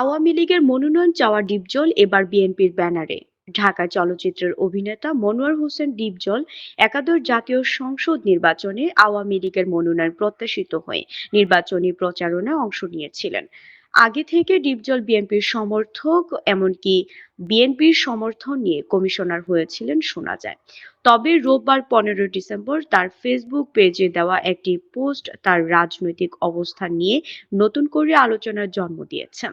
আওয়ামী লীগের মনোনয়ন চাওয়া ডিপজল এবার বিএনপির ব্যানারে। ঢাকা চলচ্চিত্রের অভিনেতা মনোয়ার হোসেন ডিপজল একাদশ জাতীয় সংসদ নির্বাচনে আওয়ামী লীগের মনোনয়ন প্রত্যাশিত হয়ে নির্বাচনী প্রচারণায় অংশ নিয়েছিলেন। আগে থেকে ডিপজল বিএনপির সমর্থক, এমনকি বিএনপির সমর্থন নিয়ে কমিশনার হয়েছিলেন শোনা যায়। তবে রোববার পনেরো ডিসেম্বর তার ফেসবুক পেজে দেওয়া একটি পোস্ট তার রাজনৈতিক অবস্থান নিয়ে নতুন করে আলোচনার জন্ম দিয়েছে।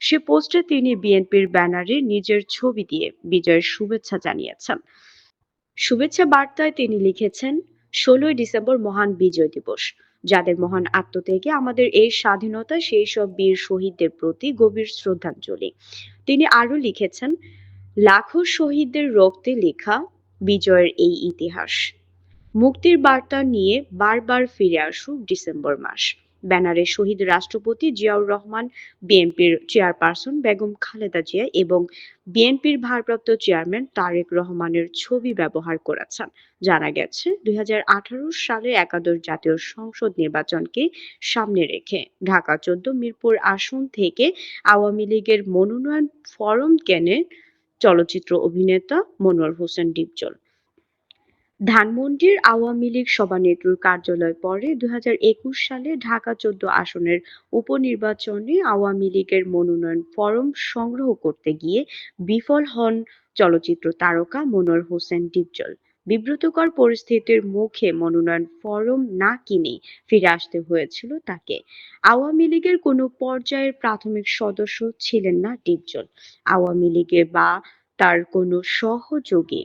সে পোস্টে তিনি বিএনপির ব্যানারে নিজের ছবি দিয়ে বিজয়ের শুভেচ্ছা জানিয়েছেন। শুভেচ্ছা বার্তায় তিনি লিখেছেন, ষোলোই ডিসেম্বর মহান বিজয় দিবস। যাদের মহান আত্মত্যাগে আমাদের এই স্বাধীনতা, সেই সব বীর শহীদদের প্রতি গভীর শ্রদ্ধাঞ্জলি। তিনি আরও লিখেছেন, লাখো শহীদদের রক্তে লেখা বিজয়ের এই ইতিহাস। মুক্তির বার্তা নিয়ে বারবার ফিরে আসুক ডিসেম্বর মাস। ব্যানারে শহীদ রাষ্ট্রপতি জিয়াউর রহমান, বিএনপির চেয়ারপারসন বেগম খালেদা জিয়া এবং বিএনপির ভারপ্রাপ্ত চেয়ারম্যান তারেক রহমানের ছবি ব্যবহার করেছেন। জানা গেছে দুই হাজার আঠারো সালে একাদশ জাতীয় সংসদ নির্বাচনকে সামনে রেখে ঢাকা চোদ্দ, মিরপুর আসন থেকে আওয়ামী লীগের মনোনয়ন ফরম কেনে চলচ্চিত্র অভিনেতা মনোয়ার হোসেন ডিপজল। ধানমন্ডির আওয়ামী লীগ সভানেত্রীর কার্যালয় পরে দুই হাজার একুশ সালে ঢাকা চোদ্দ আসনের উপনির্বাচনে আওয়ামী লীগের মনোনয়ন ফরম সংগ্রহ করতে গিয়ে বিফল হন চলচ্চিত্র তারকা মনোয়ার হোসেন ডিপজল। বিব্রতকর পরিস্থিতির মুখে মনোনয়ন ফরম না কিনে ফিরে আসতে হয়েছিল তাকে। আওয়ামী লীগের কোনো পর্যায়ের প্রাথমিক সদস্য ছিলেন না ডিপজল। আওয়ামী লীগে বা তার কোনো সহযোগী